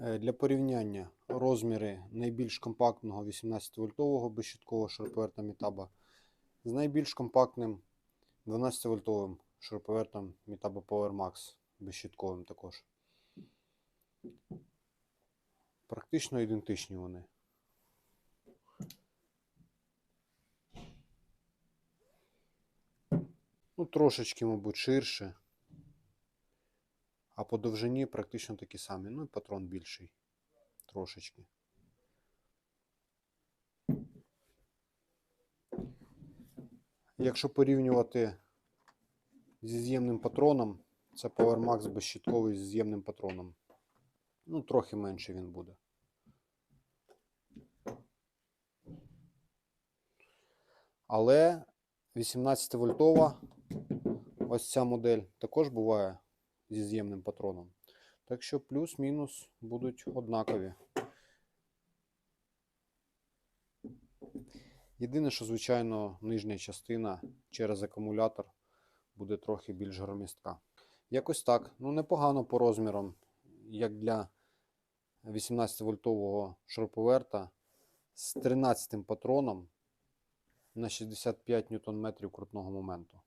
Е, Для порівняння розміри найбільш компактного 18-вольтового безщиткового шуруповерта Mitaba з найбільш компактним 12-вольтовим шуруповертом Mitaba Power Max безщитковим також. Практично ідентичні вони. Ну, трошечки, мабуть, ширше. А по довжині практично такі самі. Ну і патрон більший. Трошечки. Якщо порівнювати зі з'ємним патроном, це Power Max безщитковий з з'ємним патроном. Ну, трохи менше він буде. Але 18-вольтова ось ця модель також буває зі з'ємним патроном. Так що плюс-мінус будуть однакові. Єдине, що, звичайно, нижня частина через акумулятор буде трохи більш громістка. Якось так. Ну, непогано по розмірам, як для 18-вольтового шуруповерта з 13 патроном на 65 ньютон-метрів крутного моменту.